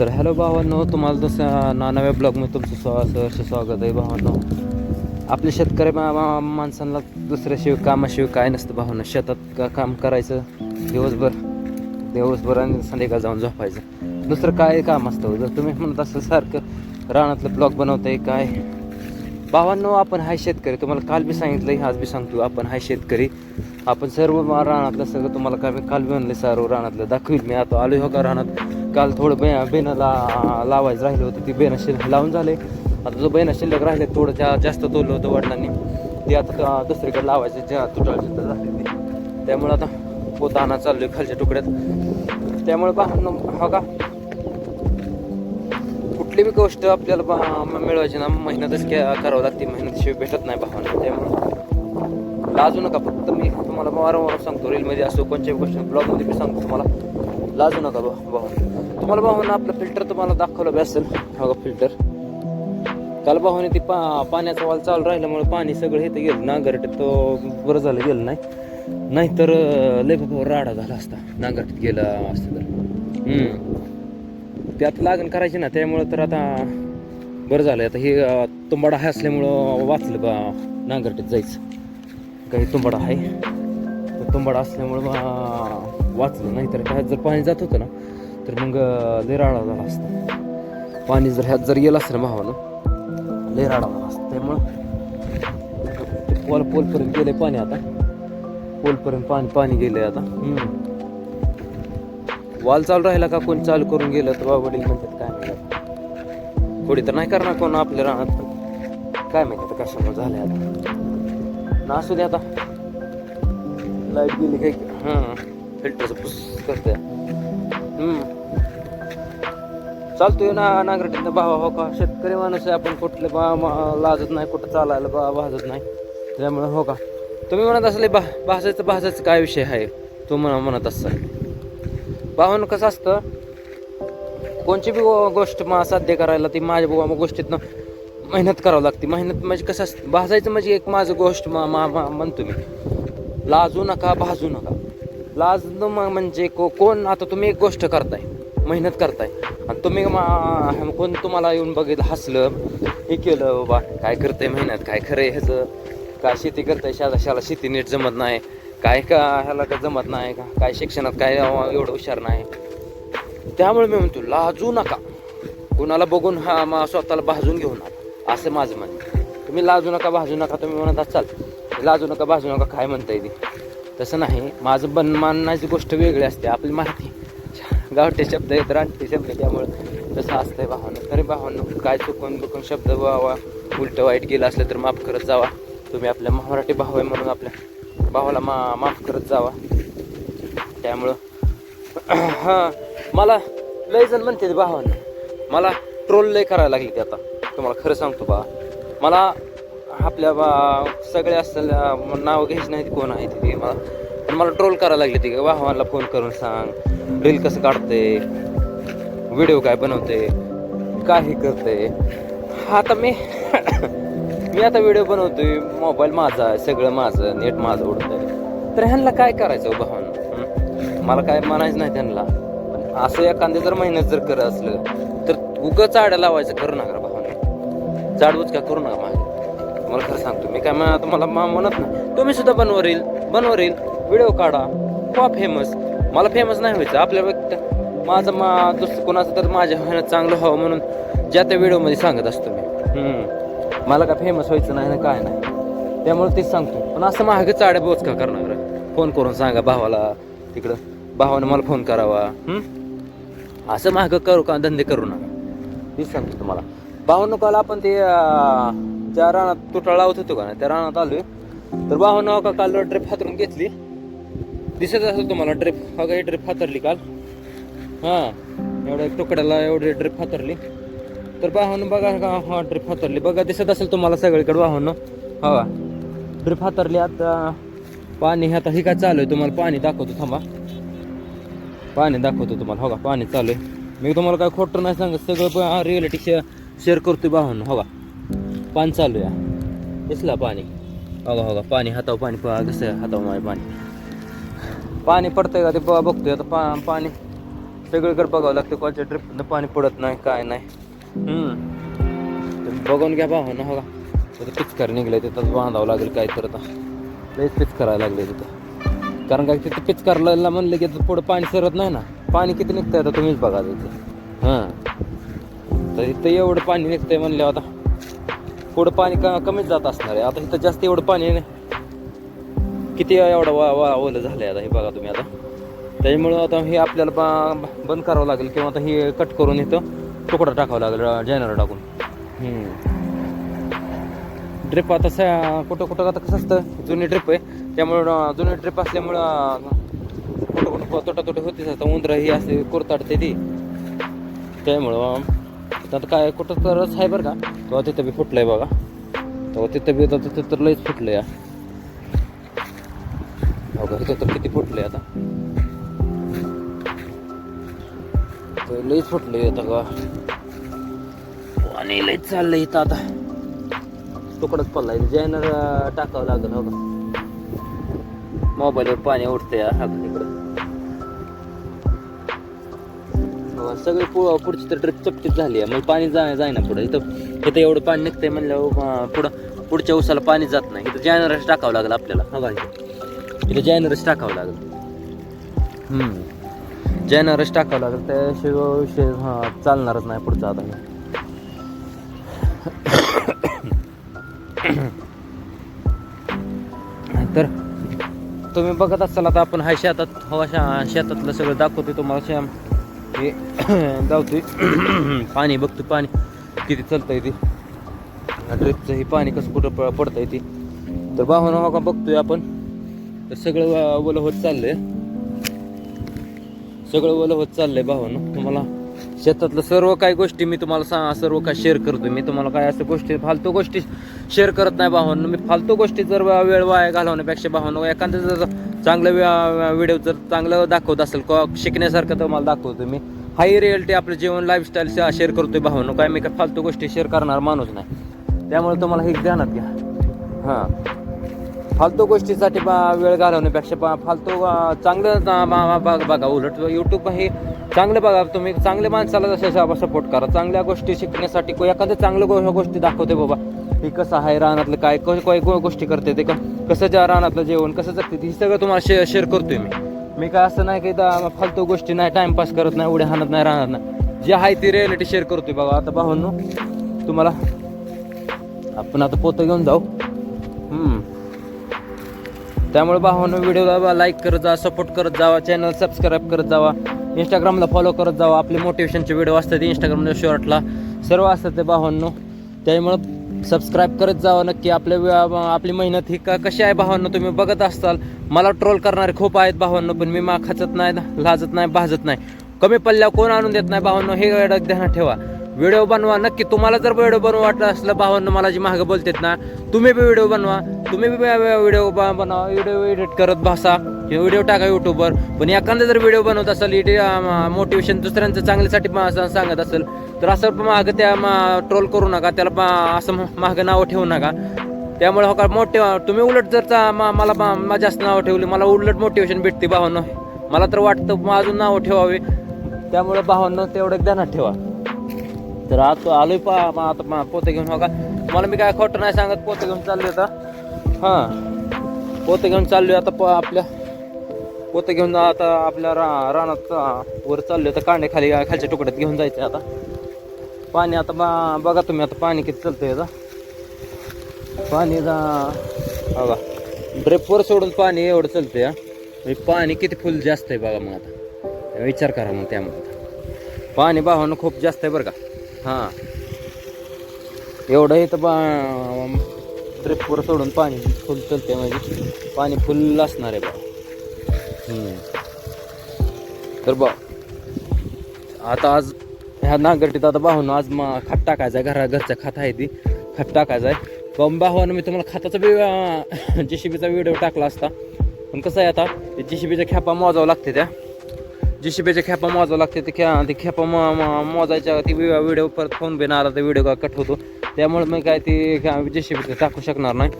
तर हॅलो भावांनो तुम्हाला तसं ना नव्या ब्लॉगमध्ये तुमचं स्वा सहर्ष स्वागत आहे भावांनो. आपल्या शेतकरी माणसांना दुसऱ्याशिवाय कामाशिवाय काय नसतं भावांनो. शेतात का काम करायचं दिवसभर दिवसभर आणि संध्याकाळ जाऊन झोपायचं. दुसरं काय काम असतं हो? जर तुम्ही म्हणत असाल सारखं रानातलं ब्लॉग बनवताय काय? भावांनो आपण हाय शेतकरी. तुम्हाला काल बी सांगितलं आज बी सांगतो. आपण हाय शेतकरी. आपण सर्व रानातलं सगळं तुम्हाला काय काल बी म्हणले सर्व रानातलं. दाखवील मी. आता आलो हो का रानात? काल थोडं बे बेनाला लावायचं राहिलं होतं ती बेना शिल्लक लावून झाले. आता जो बेना शिल्लक राहिले थोडं त्या जास्त तोडलं होतं वडिलांनी. ते आता दुसरीकडे लावायचं ज्या तुटाळ चित्र झाले ते. त्यामुळे आता पोताना आहे खालच्या तुकड्यात. त्यामुळे भावांनो हा हो का? कुठली बी गोष्ट आपल्याला बा- मिळवायची ना मेहनतच करावं लागते मेहनतशिवाय भेटत नाही भावांना. त्यामुळे लाजू नका फक्त मी तुम्हाला वारंवार सांगतो रीलमध्ये असो कोणत्याही गोष्टी ब्लॉगमध्ये मी सांगतो तुम्हाला. लाजू नका भाऊ भाऊ. तुम्हाला भावांना आपलं फिल्टर तुम्हाला दाखवलं बी असेल. बघा फिल्टर काल भावाने ती पा पाण्याचा वाल चालू राहिल्यामुळे पाणी सगळं इथं गेलं. नांगरटेत तो बरं झालं गेलं नाही. नाहीतर अं, लय बाबा राडा झाला असता. नांगरटीत गेला असतं तर. त्यात लागण करायची ना त्यामुळं तर आता बरं झालं आता हे तुंबाडा आहे असल्यामुळं वाचलं बा नांगरटेत जायचं. काही तुंबाडा आहे. तर तुंबाडा असल्यामुळं बा वाचलं नाही तर ह्यात जर पाणी जात होतं ना तर मग अं, लय राडा झाला असता. पाणी जर ह्यात जर गेलं असतं ना भावानं लय राडा झाला असता. त्यामुळं पोल पोलपर्यंत गेलं पाणी आता. पोलपर्यंत पाणी पाणी गेले आता. वाल चालू राहिला का कोण चालू करून गेलं तर बाबा वडील म्हणतात काय माहिती थोडी तर नाही करणार कोण आपल्या रानात काय माहिती आता कशामुळे झाले आता. ना असू दे आता. लाइट गेली काय हां. फिल्टरचं पुस करते हम्म. चालतोय ना नांगरटीनं भावा हो का? शेतकरी माणूस आहे आपण कुठले बा मा- लाजत नाही कुठं चालायला बा भाजत नाही. त्यामुळे हो का? तुम्ही म्हणत असले बा भाजायचं भाजायचं काय विषय आहे? तो म्हणा म्हणत असाल. भावानं कसं असतं कोणची बी गोष्ट मा साध्य करायला ती माझ्या बुवा गोष्टीतनं मेहनत करावं लागते. मेहनत म्हणजे कसं असतं भाजायचं म्हणजे एक माझं गोष्ट मा मा मा- म्हणतो मी. लाजू नका भाजू नका. लाज म- म्हणजे को कोण आता तुम्ही एक गोष्ट करताय मेहनत करताय. आणि तुम्ही मा- कोण तुम्हाला येऊन बघितलं हसलं हे केलं बाबा काय करतंय मेहनत काय खरं आहे ह्याचं? काय शेती करताय शाला शाला शेती नीट जमत नाही. काय का ह्याला का जमत नाही का? काय शिक्षणात काय एवढं हुशार नाही. त्यामुळे मी म्हणतो लाजू नका. कुणाला बघून हा मा स्वतःला भाजून घेऊ नका असं माझं म्हणणं तुम्ही लाजू नका भाजू नका तुम्ही म्हणत असाल. लाजू नका भाजू नका काय म्हणता येईल तसं नाही. माझं बन मानण्याची गोष्ट वेगळी असते आपली माहिती. गावठी शब्द आहेत रानटे शब्द त्यामुळं तसं असतंय भावानं. तरी भावानं काय चुकून बिकून शब्द व्हावा उलट वाईट गेलं असलं तर माफ करत जावा. तुम्ही आपल्या मराठी भाव आहे म्हणून आपल्या भावाला मा माफ करत जावा. त्यामुळं हां मला लय जण म्हणते भावानं. मला ट्रोल लय करायला लागली ते आता. तुम्हाला खरं सांगतो बा. मला आपल्या बा सगळे असलेल्या नाव घ्यायची नाही कोण आहे तिथे. मला मला ट्रोल करायला लागले तिथे भावाला फोन करून सांग. रील कसं काढते? व्हिडिओ काय बनवते? काय हे करते? हा आता मी मी आता व्हिडिओ बनवतोय. मोबाईल माझा आहे सगळं माझं नेट माझं उडत आहे तर ह्यांना काय करायचं हो भावानं? मला काय म्हणायचं नाही त्यांना. पण असं एखादे जर मेहनत जर करत असलं तर उगं चाड्या लावायचं करू नका भावानं. जाडबूच काय करू नका माझ्या तुम्हाला खरं सांगतो मी काय मा- तुम्हाला मा- म्हणत नाही. तुम्ही सुद्धा बनवरील बनवरील व्हिडिओ काढा. खूप फेमस मला फेमस नाही व्हायचं आपल्या व्यक्त माझं मा दुसरं कोणाचं तर माझ्या मेहनत चांगलं व्हावं म्हणून ज्या त्या व्हिडिओमध्ये सांगत असतो मी. मला काय फेमस व्हायचं नाही ना काय नाही. त्यामुळे तेच सांगतो. पण असं मागे चाड्या बोच का करणार फोन करून सांगा भावाला तिकडं. भावाने मला फोन करावा. असं मागं करू का धंदे करू नका. तेच सांगतो तुम्हाला. भावानं काल आपण ते ज्या रानात तुटा लावत होतो का ना त्या रानात आलोय. तर भावानं का काल ट्रिप हातरून घेतली. दिसत असेल तुम्हाला ट्रिप हा काही ट्रिप हातरली काल. हां एवढ्या तुकड्याला एवढी ट्रिप हातरली. तर भावानं बघा का हा ट्रिप हातरली. बघा दिसत असेल तुम्हाला सगळीकडे वाहून हवा ट्रिप हातरली. आता पाणी आता ही काय चालू आहे? तुम्हाला पाणी दाखवतो थांबा. पाणी दाखवतो तुम्हाला. हो का पाणी चालू आहे. मी तुम्हाला काय खोटं नाही सांगत. सगळं रिअलिटी शेअर करतो करतोय भावानं हो का? पाणी चालू आहे. दिसला पाणी? हो का हो पाणी हाताव पाणी पहा कसं हाताव माझ्या पाणी. पाणी पडतंय का ते बघ- बघतोय आता पा पाणी. सगळीकडे बघावं लागतं कोणत्या ट्रिपनं पाणी पडत नाही काय नाही. हम्म. बघून घ्या भावा हो का? तिथं पिचकार निघलं तिथं बांधावं लागेल काय तर आता. लईच पिच करायला लागले तिथं कारण काय तिथं पिचकारला म्हणलं की पुढं पाणी सरत नाही ना. पाणी किती निघतं आता तुम्हीच बघा तिथं हां. तर इथं एवढं पाणी निघतंय म्हणल्यावर आता पुढं पाणी क कमीच जात असणार आहे. आता इथं जास्त एवढं पाणी किती एवढं वा वा ओलं झालं आहे आता हे बघा तुम्ही आता. त्याच्यामुळं आता हे आपल्याला बा बंद करावं लागेल किंवा आता हे कट करून इथं तुकडा टाकावं लागेल जॅनर टाकून. ड्रिप आता स कुठं कुठं आता कसं असतं? जुनी ड्रिप आहे. त्यामुळं जुनी ड्रिप असल्यामुळं कुठं कुठं तोटा तोटा होतीच. आता उंदरं ही असे कुरताडते ती. त्यामुळं त्यात आता काय कुठं तरच आहे बरं का. तेव्हा तिथं बी फुटलंय बघा. तेव्हा तिथं बी आता तिथं तर लईच फुटलं या अगं इथं तर किती फुटले आता. तर लईच फुटले आता का आणि लईच चाललंय इथं आता. तुकडच पडलाय. जॅनर टाकावं लागेल हो का. मोबाईलवर पाणी उठतंय हा का तिकडं सगळे सगळी पु पुढची तर ट्रिप चपटीच झाली आहे. मग पाणी जाय जाय ना पुढं. इथं इथं एवढं पाणी निघतंय म्हणल्यावर पुढं पुढच्या उसाला पाणी जात नाही. इथं जॅनरच टाकावं लागलं आपल्याला. हा बघा इथं जॅनरच टाकावं लागेल. हम्म. जॅनरच टाकावं लागेल. त्याशिवाय विषय हां चालणारच नाही पुढचा आता. तर तुम्ही बघत असाल आता आपण हा शेतात हवा शा शेतातलं सगळं दाखवतोय तुम्हाला. श्याम हे धावतोय पाणी बघतो पाणी. किती चालतंय ते. ड्रिपचं हे पाणी कसं कुठं प- आहे ते. तर बाहून हो का बघतोय आपण. तर सगळं ओलं होत चाललंय. सगळं ओलं होत चाललंय भावानं तुम्हाला शेतातलं सर्व काही गोष्टी मी तुम्हाला सांगा सर्व काय शेअर करतो मी तुम्हाला काय असं गोष्टी फालतू गोष्टी शेअर करत नाही भावांनो. मी फालतू गोष्टी जर वेळ वाया घालवण्यापेक्षा भावांनो एखादं जर चांगलं व्हिडिओ जर चांगलं दाखवत असेल किंवा शिकण्यासारखं तुम्हाला दाखवतो मी. हाय रिअलिटी आपलं जीवन लाईफस्टाईल शेअर करतोय भावांनो. काय मी काय फालतू गोष्टी शेअर करणार माणूस नाही. त्यामुळे तुम्हाला हे ध्यानात घ्या. हां. फालतू गोष्टीसाठी बा वेळ घालवण्यापेक्षा बा फालतू चांगलं बा- बघा उलट यूट्यूब हे चांगलं बघा तुम्ही चांगल्या माणसाला जसं सपोर्ट करा चांगल्या गोष्टी शिकण्यासाठी एखादं एखाद्या चांगल्या गो- गोष्टी दाखवते बाबा. हे कसं आहे रानातलं काय काय गोष्टी करते ते का कसं ज्या रानातलं जेवण कसं जगते ते हे सगळं तुम्हाला शेअर शेअर करतोय मी. मी काय असं नाही की फालतू गोष्टी नाही टाइमपास करत नाही उड्या हाणत नाही राहणार नाही. जे आहे ती रिॲलिटी शेअर करतोय बघा आता भावांनो तुम्हाला आपण आता पोतं घेऊन जाऊ. त्यामुळे भावानं व्हिडिओला लाईक करत जा सपोर्ट करत जावा चॅनल सबस्क्राईब करत जावा. इंस्टाग्रामला फॉलो करत जावं. आपले मोटिवेशनचे व्हिडिओ असतात इंस्टाग्रामला शॉर्टला सर्व असतात ते भावांनो. त्यामुळं सबस्क्राईब करत जावं नक्की. आपल्या आपली मेहनत ही का कशी आहे भावांनो? तुम्ही बघत असाल मला ट्रोल करणारे खूप आहेत भावांनो पण मी मा खचत नाही लाजत नाही भाजत नाही. कमी पल्ल्या कोण आणून देत नाही भावांनो? हे ध्यानात ठेवा. व्हिडिओ बनवा. नक्की तुम्हाला जर व्हिडिओ बनवा वाटलं असलं भावांना मला जी मागं बोलतात ना तुम्ही बी व्हिडिओ बनवा. तुम्ही बी व्हिडिओ बनवा. व्हिडिओ एडिट करत बसा. व्हिडिओ टाका यूट्यूबवर पण एखादा जर व्हिडिओ बनवत असेल इडि मोटिवेशन दुसऱ्यांचं चांगल्यासाठी सांगत असेल तर असं मागं त्या ट्रोल करू नका. त्याला असं मागं नावं ठेवू नका. त्यामुळे हो का मोठे तुम्ही उलट जर चा- मला मा- मा- जास्त नावं ठेवली मला उलट मोटिवेशन भेटते भावांना. मला तर वाटतं अजून नावं ठेवावे. त्यामुळे भावांना तेवढं एक ध्यानात ठेवा. तर आता आलोय पा मग आता मा- पोते घेऊन हो का मला मी काय खोटं नाही सांगत, पोते घेऊन चाललोय आता। हाँ, पोते घेऊन चाललोय आता प आपल्या। पोते घेऊन आता आपल्या रा, रानात वर चाललोय आता कांडे खाली, खालच्या तुकड्यात घेऊन जायचं आता। पाणी आता बा, बघा तुम्ही आता पाणी किती चालतंय आता। पाणी जा बघा ड्रिपवर सोडून पाणी एवढं चालतंय, हा. म्हणजे पाणी किती फुल जास्त आहे बघा मग आता। विचार करा मग त्यामध्ये। पाणी भावानं खूप जास्त आहे बरं का। हां. एवढं इथं बा ड्रिपवर सोडून पाणी फुल चालतंय म्हणजे. पाणी फुल असणार आहे बा. तर बा आता आज ह्या नांगरटीत आता बाहून आज मग खत टाकायचा आहे. घरा घरचं खत आहे ती. खत टाकायचं आहे. पण बाहून मी तुम्हाला खताचा बी जेसीबीचा व्हिडिओ टाकला असता. पण कसं आहे आता जेसीबीच्या खेपा मोजावं लागते त्या. जेसीबीच्या खेपा मोजावं लागते ते ख्या ते खेपा म मोजायच्या ती व्हिडिओ परत फोन बिन आला तर व्हिडिओ कट होतो. त्यामुळे मी काय ती जेसीबीचं टाकू शकणार नाही.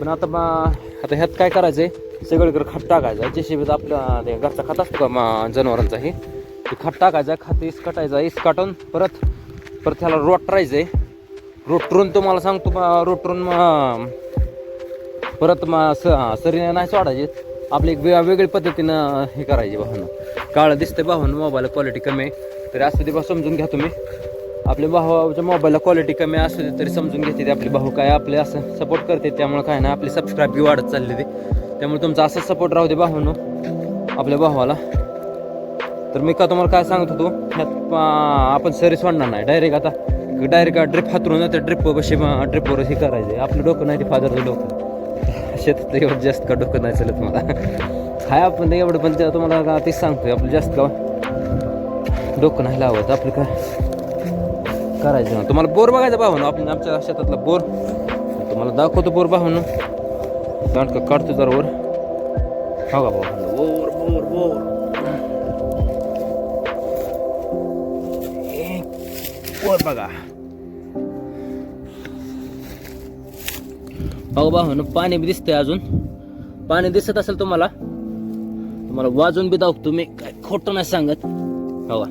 पण आता बा आता ह्यात काय करायचं आहे सगळीकडे खत टाकायचं. जेसीबीचं आपलं ते घरचा खत असतो का मा- जनावरांचा हे? ते खत टाकायचा खात इस कटायचा इस परत परत त्याला रोटरायचं आहे रोटरून तुम्हाला सांगतो बा, रोटरून मग परत मग स सरीने नाही सोडायचे. आपली एक वे- वेगळी पद्धतीनं हे करायची भावनं काळं दिसतं भावानं मोबाईल क्वालिटी कमी आहे. तरी असू दे बा समजून घ्या तुम्ही. आपल्या भावाच्या मोबाईलला क्वालिटी कमी असू दे तरी समजून घेते ते आपले भाऊ. काय आपले असं सपोर्ट करते त्यामुळे काय ना आपली सबस्क्राईब बी वाढत चालली ते. त्यामुळे तुमचा असंच सपोर्ट राहू दे भावानो आपल्या भावाला. तर मी का तुम्हाला काय सांगत होतो ह्यात आपण सरी सोडणार नाही. डायरेक्ट आता डायरेक्ट ड्रिप हातरून तर ड्रिप कशी ड्रिपवर हे करायचे आपलं डोकं नाही ते फादरचं डोकं. शेतात एवढं जास्त का डोकं नाही चालत मला. हाय आपण ते एवढं पण ते तुम्हाला तेच सांगतोय आपलं जास्त का डोकं नाही लावत आपलं काय करायचं तुम्हाला बोर बघायचं भाऊ ना आपण आमच्या शेतातला बोर. तुम्हाला दाखवतो बोर भाऊ ना का काढतो जरा वर. हो का भाऊ? बोर बोर बोर. वर बघा. हो भाऊ पाणी बी दिसतंय अजून. पाणी दिसत असेल तुम्हाला तुम्हाला वाजून बी दाखवतो मी काय खोटं नाही सांगत. हो का?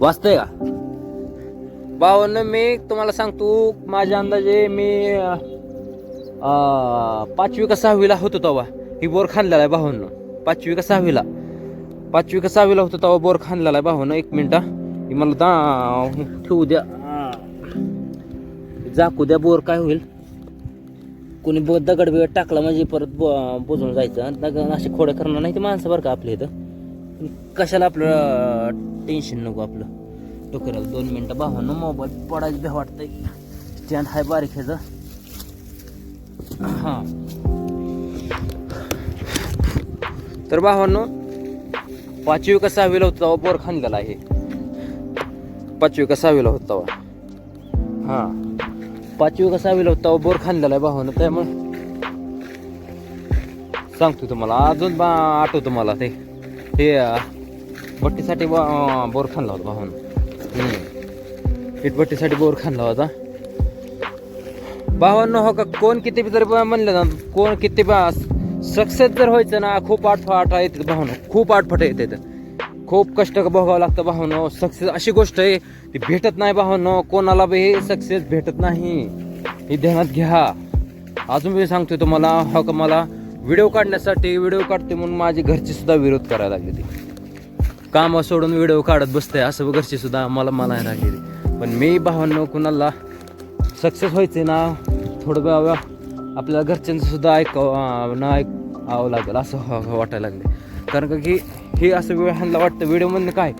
वाचतंय का? भावानं मी तुम्हाला सांगतो माझ्या अंदाजे मी पाचवी का सहावीला होतो तेव्हा. ही बोर खांदलेला आहे भावानं पाचवी का सहावीला. पाचवी का सहावीला होतो तेव्हा बोर खांदलेला आहे भावानं एक मिनिटा ही. मला दा ठेवू द्या. झाकू द्या बोर काय होईल? कोणी ब दगड बिगड टाकला म्हणजे परत ब- बुजून जायचं. दगड असे खोडं करणार नाही ते माणसं बरं का आपल्या इथं. कशाला आपलं टेन्शन नको आपलं. डोक्याला दोन मिनटं भावानं मोबाईल पडायचं भ्या वाटतंय. स्टँड हाय बारीक ह्याचं हां. तर भावांनो पाचवी का सहावीला होता तेव्हा बोर खांदलेला आहे. पाचवी का सहावीला होता तेव्हा. हां. पाचवी का सहावीला होता बोर खांदलेला आहे भावानं त्यामुळे सांगतो तुम्हाला अजून बा आठवतो मला ते. हे भट्टीसाठी बा- बोर खांदला होता भावानं इटभट्टीसाठी बोर खांदला होता. भावांनो हो का कोण किती बी जर म्हणलं ना कोण किती बा सक्सेस जर व्हायचं ना खूप आठफाट येते भावनं खूप आठफट येते खूप कष्ट बघावं लागतं भावनं सक्सेस अशी गोष्ट आहे ती भेटत नाही भावनो हो कोणाला बी हे सक्सेस भेटत नाही. हे ध्यानात घ्या. अजून मी सांगतोय तुम्हाला हो का मला व्हिडिओ काढण्यासाठी व्हिडिओ काढते म्हणून माझी घरची सुद्धा विरोध करायला लागली ती कामं सोडून व्हिडिओ काढत बसते असं घरची सुद्धा मला म्हणायला लागली पण मी भावांनो हो कुणाला सक्सेस व्हायचे ना थोडं बाबा आपल्या घरच्यांचं सुद्धा ऐकावं ना ऐकावं लागेल असं वाटायला लागले. कारण का की हे असं वेळ ह्यांना वाटतं व्हिडिओमधनं काय?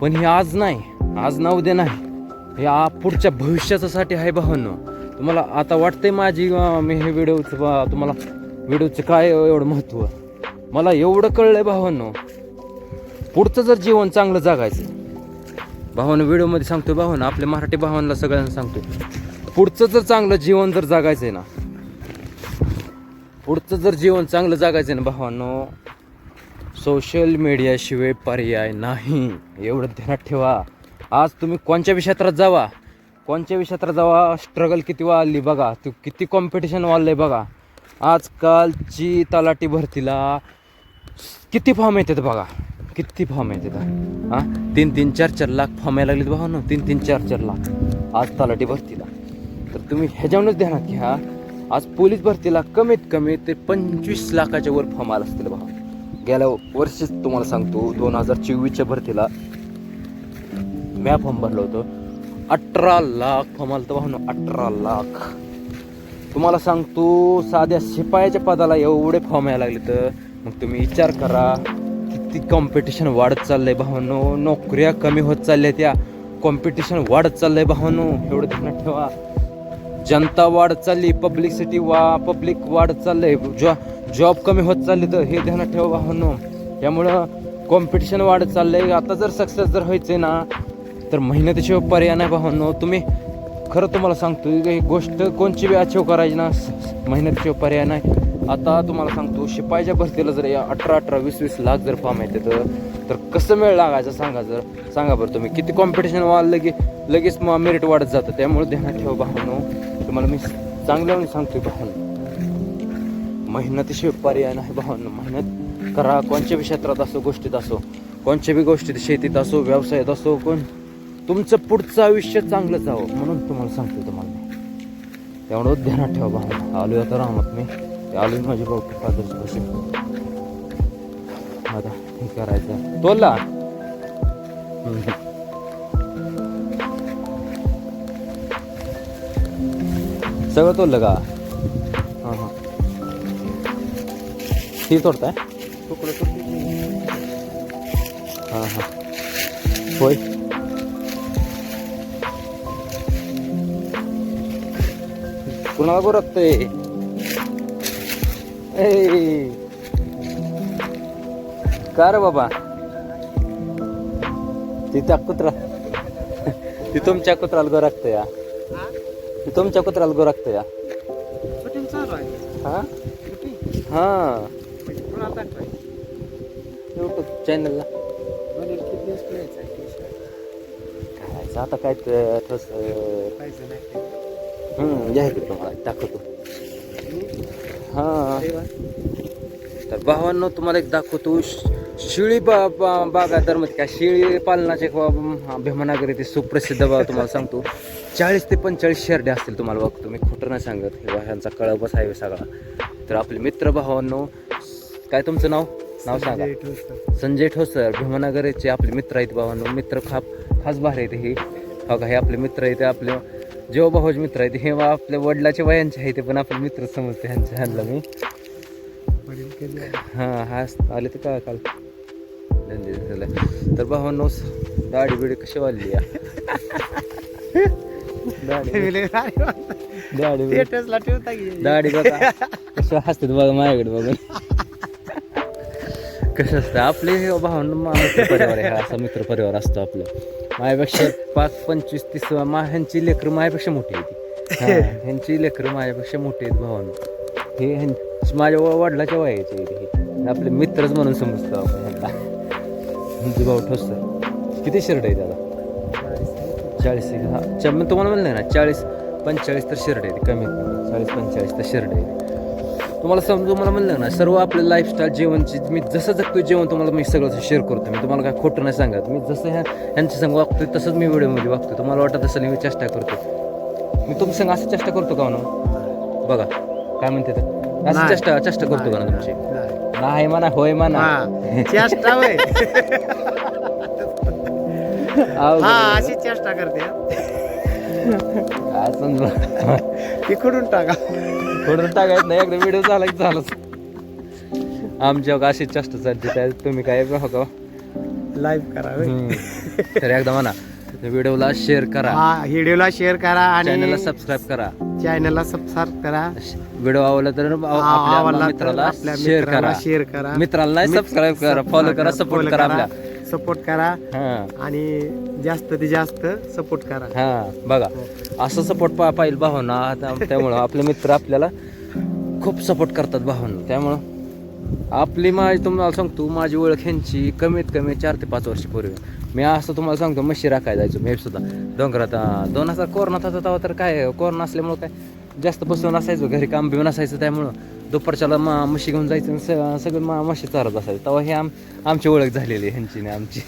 पण हे आज नाही. आज ना उद्या नाही. हे पुढच्या भविष्याच्यासाठी आहे भावांनो. तुम्हाला आता वाटतंय माझी मी हे व्हिडिओचं तुम्हाला व्हिडिओचं काय एवढं महत्त्व मला एवढं कळलं आहे भावांनो. पुढचं जर जीवन चांगलं जगायचं भावानं व्हिडिओमध्ये सांगतोय भावानं आपल्या मराठी भावांना सगळ्यांना सांगतो पुढचं जर चांगलं जीवन जर जगायचंय ना पुढचं जर जीवन चांगलं जगायचं ना भावांनो सोशल मीडियाशिवाय पर्याय नाही. एवढं ध्यानात ठेवा. आज तुम्ही कोणत्या क्षेत्रात जावा? कोणत्या क्षेत्रात जावा? स्ट्रगल किती वाढली बघा. तू किती कॉम्पिटिशन वाढलंय बघा. आजकालची तलाटी भरतीला किती फॉर्म येतात बघा. किती फॉर्म येतात हां? तीन तीन चार चार लाख फॉर्म यायला लागलेत बघा ना तीन तीन चार चार लाख. आज तलाटी भरतीला. तर तुम्ही ह्याच्यावरूनच ध्यानात घ्या. आज पोलीस भरतीला कमीत कमी ते पंचवीस लाखाच्या वर फॉर्म आला असतील भाऊ गेल्या वर्षीच तुम्हाला सांगतो दोन हजार चोवीसच्या भरतीला म्या फॉर्म भरलं होतं. अठरा लाख फॉर्म आलं तर भाऊ अठरा लाख. तुम्हाला सांगतो साध्या शिपायाच्या पदाला एवढे फॉर्म यायला लागले तर. मग तुम्ही विचार करा किती कॉम्पिटिशन वाढत चाललंय भावानो. नोकऱ्या कमी होत चालल्या त्या कॉम्पिटिशन वाढत चाललंय भावानो. एवढं ध्यानात ठेवा. जनता वाढत चालली पब्लिसिटी वा पब्लिक वाढत चाललंय. जॉ जॉब कमी होत चालले तर हे ध्यानात ठेवा भावानो. त्यामुळं कॉम्पिटिशन वाढत चाललंय. आता जर सक्सेस जर व्हायचंय ना तर मेहनतीशिवाय पर्याय नाही भावानो. तुम्ही खरं तुम्हाला सांगतो ही गोष्ट कोणची बी अचीव करायची ना मेहनतीशिवाय पर्याय नाही. आता तुम्हाला सांगतो शिपायच्या भरतीला जर या अठरा अठरा वीस वीस लाख जर फॉर्म येते तर तर कसं मेळ लागायचं सांगा जर सांगा बरं तुम्ही. किती कॉम्पिटिशन व्हाल लगे लगेच मग मेरिट वाढत जातं त्यामुळे ध्यानात ठेवा भावनो. तुम्हाला मी चांगलं सांगतो भावनो. मेहनतीशिवाय पर्याय नाही भावनो. मेहनत करा कोणत्या बी क्षेत्रात असो गोष्टीत असो कोणत्या बी गोष्टीत शेतीत असो व्यवसायात असो कोण तुमचं पुढचं आयुष्य चांगलं जावं म्हणून तुम्हाला सांगतो तुम्हाला त्यामुळं ध्यानात ठेवा भाऊ आलो आता राहणार मी. ते आलो माझी भाऊ फादरची कशी आता हे करायचं. तोला. सगळं तोडलं का? हां हां. ही तोडताय? हां हां. होय. कुणाला गोरखतंय का रे बाबा? ती त्या कुत्रा ती तुमच्या कुत्राला गोरखतं या ती तुमच्या कुत्राला गोरखतं या हा? हा? युट्यूब चॅनलला काय आता काय ठोस या इकडे दाखवतो हा तर भावांनो तुम्हाला एक दाखवतो शिळी बा बा बागायतदारमध्ये काय शिळी पालनाचे किंवा भीमानगर येथे सुप्रसिद्ध बा तुम्हाला सांगतो चाळीस ते पंचेचाळीस शेरडे असतील तुम्हाला बघतो मी खोटं नाही सांगत हे ह्यांचा कळबच आहे सगळा तर आपले मित्र भावांनो काय तुमचं नाव नाव सांगा संजय ठोसर भीमानगरचे आपले मित्र आहेत भावांनो मित्र खाप खास भारी आहेत हे का हे आपले मित्र आहेत आपले जेव्हा भाऊज मित्र आहेत हे बा आपल्या वडिलाच्या वयांचे आहेत ते पण आपले मित्र समजते ह्यांच्या ह्यांना मी. हां हा आले ते का काल? तर भावांनो दाढी बिडी कशी वाढली या? दाढी बघा. कसं हसतात बघा माझ्याकडे बघून. कसं असतं आपले भावना परिवार आहे असा मित्र परिवार असतो आपलं. माझ्यापेक्षा पाच पंचवीस तीस मा ह्यांची लेकरं माझ्यापेक्षा मोठी आहे ती. हा, ह्यांची लेकरं माझ्यापेक्षा मोठी आहेत भावांनो. हे ह्यां- माझ्या वडिलाच्या वयाचे आहेत हे. आपले मित्रच म्हणून समजतो आपण ह्यांना. भाऊ ठोसर किती शर्ट आहे दादा? चाळीस एक. हा चा- मी तुम्हाला म्हणलं ना चाळीस पंचेचाळीस तर शर्ट आहे कमीत कमी. चाळीस पंचेचाळीस तर शर्ट आहे तुम्हाला समजून मला म्हणलं ना सर्व आपलं लाईफस्टाईल जेवणची मी जसं जगतोय जेवण तुम्हाला मी सगळं शेअर करतो. मी तुम्हाला काय खोटं नाही सांगत. मी जसं ह्या ह्यांच्या संग वागतोय तसंच मी व्हिडिओमध्ये वागतोय. तुम्हाला वाटत असेल मी चेष्टा करतो मी तुमच्या संग असं चेष्टा करतो का म्हणून? बघा काय म्हणते तर असं. चेष्टा चेष्टा करतो का ना तुमची? नाही म्हणा होय म्हणा. चेष्टा होय. अशी चेष्टा करते समजा तिकडून टाका. थोडं टाकायचं नाही एकदा व्हिडिओ झाला की झालंच. आमच्या अशी चेष्टा चालते त्या तुम्ही काय बघा. का लाईव्ह करा. तर एकदा म्हणा व्हिडिओला शेअर करा. हा व्हिडिओला शेअर करा चॅनलला आणि सबस्क्राईब करा. चॅनलला सबस्क्राईब करा. व्हिडिओ आवडला तर हा, आपल्या मित्राला शेअर करा. शेअर करा. मित्राला सबस्क्राईब करा फॉलो करा सपोर्ट करा. आपल्या. सपोर्ट करा हा. आणि जास्त ते जास्त सपोर्ट करा. हा बघा असं सपोर्ट पाहिजे भावना आता त्यामुळं आपले मित्र आपल्याला खूप सपोर्ट करतात भावना. त्यामुळं आपली माझी तुम्हाला सांगतो माझी ओळख ह्यांची कमीत कमी चार ते पाच वर्षापूर्वी मी असं तुम्हाला सांगतो म्हशी राखायला जायचो मी सुद्धा. डोंगरात दोन हजार कोरोनात होता तेव्हा तर काय कोरोना असल्यामुळं काय जास्त बसून असायचो घरी काम बिवून असायचं त्यामुळं. दुपारच्याला मा म्हशी घेऊन जायचं आणि स- सगळं मा म्हशी चारत असायचं. तेव्हा हे आम आमची ओळख झालेली आहे ह्यांची आणि आमची.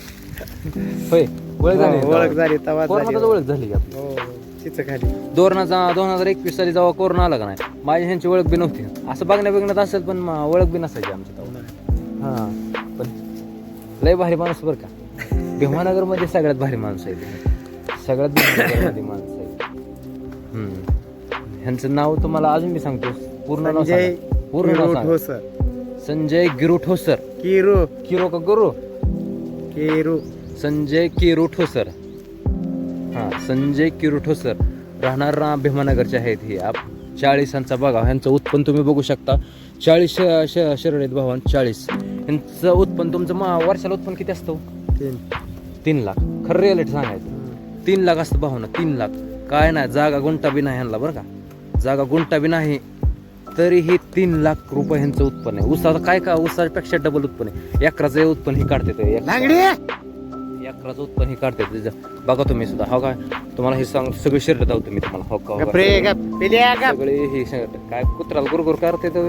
होय ओळख झाली हो, ओळख झाली तेव्हा. ओळख झाली का आपली? हो तिचं खाली. दोन हजार दोन हजार एकवीस साली जेव्हा कोरोना आला का नाही माझी ह्यांची ओळख बी नव्हती. असं बघण्या बघण्यात असेल पण मा- ओळख बी नसायची आमची तेव्हा. हां पण लय भारी माणूस बरं का. भीमानगरमध्ये सगळ्यात भारी माणूस आहे. ते. सगळ्यात भीमानगरमध्ये माणूस आहे. हम्म. ह्यांचं नाव तुम्हाला अजून मी सांगतो. पूर्ण नाव संजय सांगा. पूर्ण नाव किरू सांगा. ठोसर संजय गिरू ठोसर किरू. किरो का गुरु? किरू. संजय किरू ठोसर हां संजय किरू ठोसर राहणार रा- भीमानगरचे आहेत हे. आप चाळीसांचा बघा ह्यांचं उत्पन्न तुम्ही बघू शकता. चाळीस श- श- आहेत भावान चाळीस. ह्यांचं उत्पन्न तुमचं मा वर्षाला उत्पन्न किती असतं तीन. तीन लाख. खरं रिअलिटी सांगायचं. तीन लाख असतं भावना तीन लाख. काय नाही जागा गुंटा बी नाही ह्यांना बरं का. जागा गुंटा बी नाही. तरीही तीन लाख रुपये ह्यांचं उत्पन्न आहे. उसाचं काय का उसापेक्षा डबल उत्पन्न आहे. एकराचं हे उत्पन्न ही काढते ते. एक- अकराचं उत्पन्न हे काढते. बघा तुम्ही सुद्धा. हो काय तुम्हाला हे सांग सगळे शर्ट दावतो मी तुम्हाला. हो का, हो का? सगळे हे काय कुत्राला गुरगुर करते तो?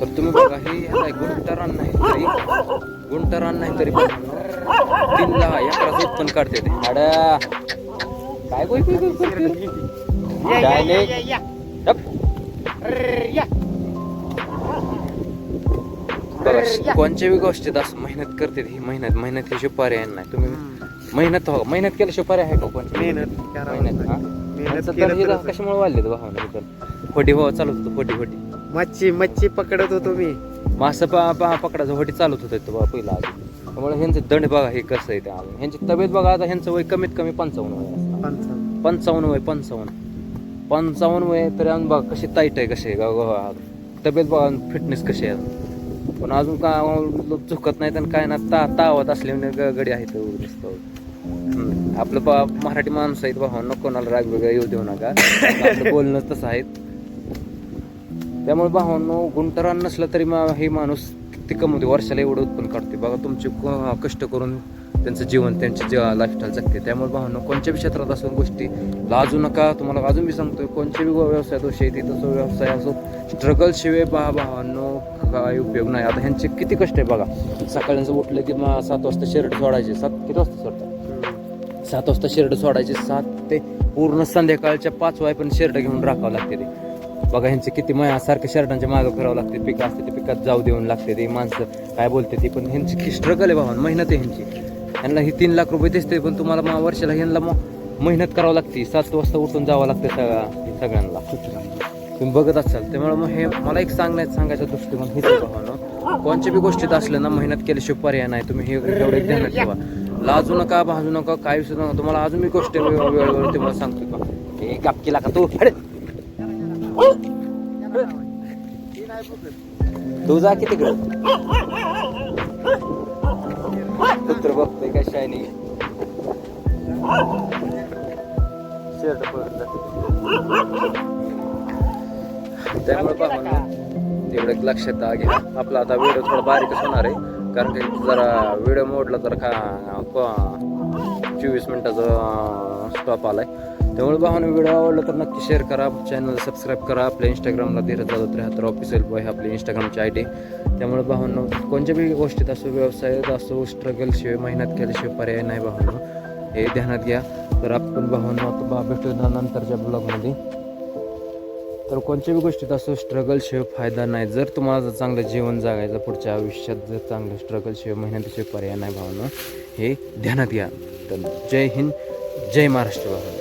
तर तुम्ही बघा हे ह्याला गुंटरान नाही तरी गुंटरान नाही तरी पण तीनला एकराचं उत्पन्न काढते ते. काय गोई गोई गोई करते? या, या, काय या, नाही. या, या. हप. अर्र, या. बघा कोणत्याही गोष्टीत असं मेहनत करते ही मेहनत मेहनत ही पर्याय नाही तुम्ही मेहनत हो मेहनत केल्याशिवाय पर्याय आहे का कोण? मेहनत मेहनत हा? हे. कशामुळे वाढले भावना इथं होटी हो चालत होतं होटी होटी मच्छी मच्छी पकडत होतो मी. मासं पा पा पकडायचं होटी चालत होतं तो बा पहिला अजून त्यामुळे ह्यांचे दंड बघा हे कसं आहे ते. अजून ह्यांची तब्येत बघा आता ह्यांचं वय कमीत कमी पंचावन्न वय. पंचावन्न वय पंचावन्न. पंचावन्न वय तरी अजून बघा कशी ताईट आहे कशी आहे. तब्येत बघा फिटनेस कशी आहे. पण अजून काय चुकत नाही आणि काय ना ता तावत असल्याने ग- गडी आहे तो आपलं बा मराठी माणूस आहेत भाऊ नको कोणाला राग वेगळा येऊ देऊ नका. बोलणं तसं आहेत. त्यामुळे भावांनो गुंटरान नसलं तरी मा हे माणूस ती कमवते? वर्षाला एवढं उत्पन्न काढते बघा तुमचे कष्ट करून त्यांचं जीवन त्यांची लाईफस्टाईल जगते त्यामुळे भावांनो कोणत्या बी क्षेत्रात असो गोष्टी लाजू नका. तुम्हाला अजून मी सांगतोय कोणत्या बी व्यवसाय असो शेती तसो व्यवसाय असो स्ट्रगल शिवाय बा भावांनो काय उपयोग नाही. आता ह्यांचे किती कष्ट आहे बघा. सकाळचं उठलं की मग सात वाजता शर्ट सोडायचे. सात किती वाजता सोडतात सात वाजता शर्ट सोडायचे. सात ते पूर्ण संध्याकाळच्या पाच पण शर्ट घेऊन राखावं लागते ते. बघा ह्यांचे किती मया सारखे शर्टांच्या मागं फिरावं लागते. पिकं असते ते पिकात जाऊ देऊन लागते ते. माणसं काय बोलते ती पण ह्यांची की स्ट्रगल आहे भावान. मेहनत आहे ह्यांची. ह्यांना ही तीन लाख रुपये दिसते पण तुम्हाला मग वर्षाला ह्यांना मग मेहनत करावं लागते. सात वाजता उठून जावं लागते सगळ्या सगळ्यांना. तुम्ही बघत असाल त्यामुळे मग हे मला एक सांगण्यात सांगायचं दृष्टिकोन हेच आहे कोणत्या बी गोष्टीत असलं ना मेहनत केल्याशिवाय पर्याय नाही. तुम्ही हे एवढे ध्यानात ठेवा. लाजू नका भाजू नका काय विषय नका. तुम्हाला अजून मी गोष्ट वेळेवर तुम्हाला सांगतो का? हे गाप केला का तू? अरे! तू जा किती तिकडे. कुत्र बघतोय काय शायनी शर्ट त्यामुळे पाहून तेवढं एक लक्षात आ घ्या आपला आता व्हिडिओ थोडा बारीकच होणार आहे. कारण की जरा व्हिडिओ मोडला तर का चोवीस मिनिटाचा स्टॉप आलाय. त्यामुळे भावाने व्हिडिओ आवडला तर नक्की शेअर करा. चॅनल सबस्क्राईब करा. आपल्या इंस्टाग्रामला धीरज जाधव त्र्याहत्तर ऑफिशियल बॉय आपली इंस्टाग्रामची आय डी त्यामुळे भावांनो कोणत्या बी गोष्टीत असो व्यवसायात असो स्ट्रगल शिवाय मेहनत केल्याशिवाय पर्याय नाही भावांनो हे ध्यानात घ्या. तर आपण भावांनो आता बा भेटू ना नंतरच्या ब्लॉगमध्ये तर कोणत्या बी गोष्टीत असो स्ट्रगल शिवाय फायदा नाही. जर तुम्हाला जर चांगलं जीवन जगायचं पुढच्या आयुष्यात जर चांगलं स्ट्रगल शिवाय मेहनतीशिवाय पर्याय नाही भावना हे ध्यानात घ्या. तर जय हिंद जय महाराष्ट्र. भावना